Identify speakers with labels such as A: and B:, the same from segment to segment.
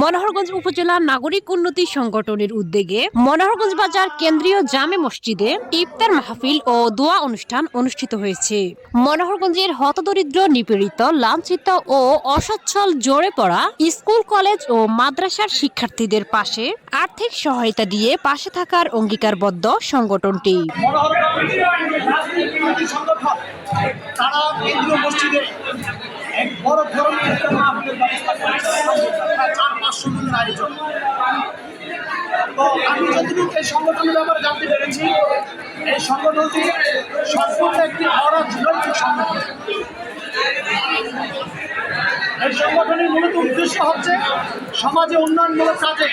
A: মনোহরগঞ্জ উপজেলা নাগরিক উন্নতি সংগঠনের উদ্যোগে মনোহরগঞ্জ বাজার কেন্দ্রীয় জামে মসজিদে ইফতার মাহফিল ও দোয়া অনুষ্ঠান অনুষ্ঠিত হয়েছে। মনোহরগঞ্জের হতদরিদ্র নিপীড়িত লাঞ্ছিত ও অসচ্ছল জোরে পড়া স্কুল কলেজ ও মাদ্রাসার শিক্ষার্থীদের পাশে আর্থিক সহায়তা দিয়ে পাশে থাকার অঙ্গীকারবদ্ধ সংগঠনটি।
B: তারা কেন্দ্রীয় মসজিদে এক বড় ধরনের চার পাঁচশো জনের আয়োজন। তো আমি যতটুকু এই সংগঠনের ব্যাপারে জানতে পেরেছি, এই সংগঠনটি সম্পূর্ণ একটি অরাজনৈতিক সংগঠন। এই সংগঠনের মূলত উদ্দেশ্য হচ্ছে সমাজে উন্নয়নমূলক কাজে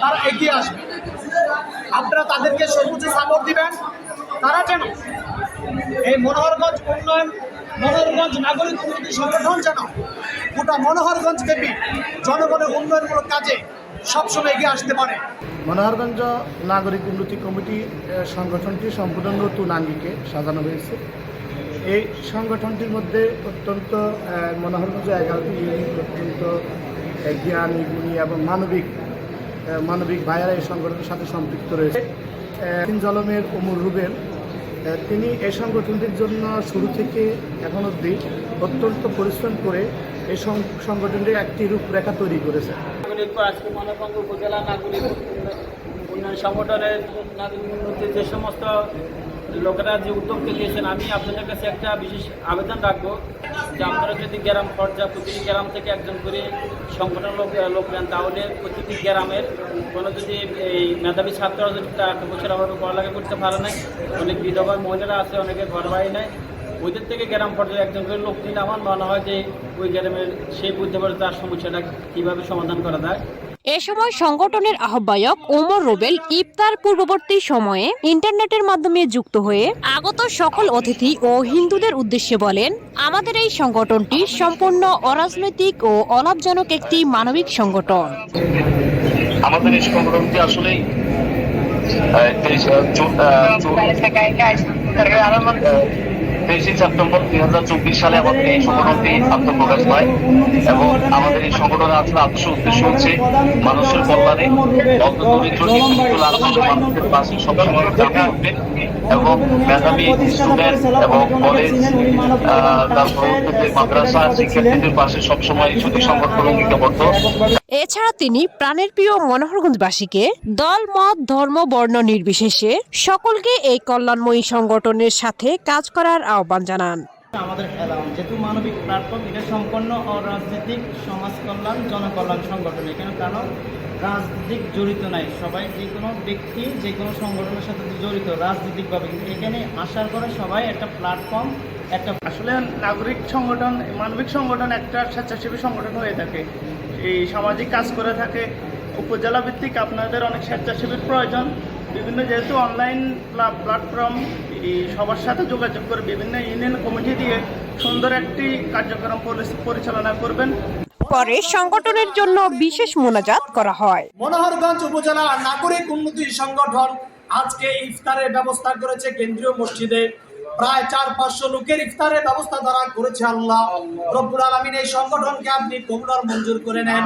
B: তারা এগিয়ে আসবে। আপনারা তাদেরকে সর্বোচ্চ সাপোর্ট দিবেন। তারা যেন এই মনোহরগঞ্জ উন্নয়ন, মনোহরগঞ্জ নাগরিক উন্নতি সংগঠন যেন গোটা মনোহরগঞ্জ ব্যাপী জনগণের উন্নয়নমূলক কাজে সবসময় এগিয়ে আসতে পারে।
C: মনোহরগঞ্জ নাগরিক উন্নতি কমিটি সংগঠনটি সম্পূর্ণ নতুন আঙ্গিকে সাজানো হয়েছে। এই সংগঠনটির মধ্যে অত্যন্ত মনোহরগঞ্জ এগারোটি ইউনিট অত্যন্ত জ্ঞানী, গুণী এবং মানবিক মানবিক ভাইয়ারা এই সংগঠনের সাথে সম্পৃক্ত রয়েছে। জলমের অমর রুবেল তিনি এই সংগঠনটির জন্য শুরু থেকে এখন অবধি অত্যন্ত পরিশ্রম করে এই সংগঠনটির একটি রূপরেখা তৈরি করেছে
D: উপজেলা নাগরিক উন্নয়ন সংগঠনের নাগরিক উন্নতির যে সমস্ত লোকেরা যে উদ্যোগকে নিয়েছেন, আমি আপনাদের কাছে একটা বিশেষ আবেদন রাখব যে আপনারা যদি গ্রাম খরচা প্রতিটি গ্রাম থেকে একজন করে সংগঠন লোক লোক নেন, তাহলে প্রতিটি গ্রামের কোনো যদি এই মেধাবী ছাত্ররা যদি টাকা পয়সার অভাবে পড়ালেখা করতে পারে নাই। অনেক বিধবা মহিলারা আছে, অনেকে ঘর বাড়ি নেয়। ওইদের থেকে গ্রাম পর্যায়ে একজন করে লোক নিলে আমার মনে হয় যে ওই গ্রামের সেই বুঝতে পারে তার সমস্যাটা কীভাবে সমাধান করা যায়।
A: এ সময় সংগঠনের আহ্বায়ক ওমর রোবেল ইফতার পূর্ববর্তী সময়ে ইন্টারনেটের মাধ্যমে যুক্ত হয়ে আগত সকল অতিথি ও হিন্দুদের উদ্দেশ্যে বলেন আমাদের এই সংগঠনটি সম্পূর্ণ অরাজনৈতিক ও অলাভজনক একটি মানবিক সংগঠন।
E: আমাদের এই সংগঠনটি আসলেই তেইশে সেপ্টেম্বর দুই হাজার চব্বিশ সালে আমাদের এই সংগঠনটি আত্মপ্রকাশ পায় এবং আমাদের এই সংগঠনের আসলে আদর্শ উদ্দেশ্য হচ্ছে মানুষের কল্যাণে দরিদ্র মানুষের পাশে সবসময় থাকা হবে এবং মেধাবী স্টুডেন্ট এবং কলেজ তারপর মাদ্রাসা শিক্ষার্থীদের পাশে সবসময় শুধু সংগঠন অঙ্গীকারবদ্ধ
A: এছাড়া তিনি প্রাণের প্রিয় মনোহরগঞ্জবাসীকে দল মত ধর্ম বর্ণ নির্বিশেষে সকলকে এই কল্যাণময়ী সংগঠনের সাথে কাজ করার আহ্বান জানান।
F: আমাদের এলাম যেহেতু মানবিক প্ল্যাটফর্ম এটা সম্পন্ন অরাজনৈতিক সমাজ কল্যাণ জনকল্যাণ সংগঠন। এখানে কারণ রাজনীতিক জড়িত নাই? সবাই যে কোনো ব্যক্তি যে কোনো সংগঠনের সাথে জড়িত রাজনৈতিকভাবে কিন্তু এখানে আসার পরে সবাই একটা প্ল্যাটফর্ম একটা
C: আসলে নাগরিক সংগঠন মানবিক সংগঠন একটা স্বেচ্ছাসেবী সংগঠন হয়ে থাকে। এই সামাজিক কাজ করে থাকে। উপজেলা ভিত্তিক আপনাদের অনেক স্বেচ্ছাসেবীর প্রয়োজন। বিভিন্ন যেহেতু অনলাইন প্ল্যাটফর্ম এই সবার সাথে যোগাযোগ করে বিভিন্ন ইউনিয়ন কমিটি দিয়ে সুন্দর একটি কার্যক্রম পরিচালনা করবেন।
A: পরে সংগঠনের জন্য বিশেষ মোনাজাত করা হয়।
B: মনোহরগঞ্জ উপজেলা নাগরিক উন্নতি সংগঠন আজকে ইফতারের ব্যবস্থা করেছে কেন্দ্রীয় মসজিদে। প্রায় চার পাঁচশো লোকের ইফতারের ব্যবস্থা তারা করেছে আল্লাহ। রব্বুল আলমিন এই সংগঠনকে আপনি কবুলার মঞ্জুর করে নেন।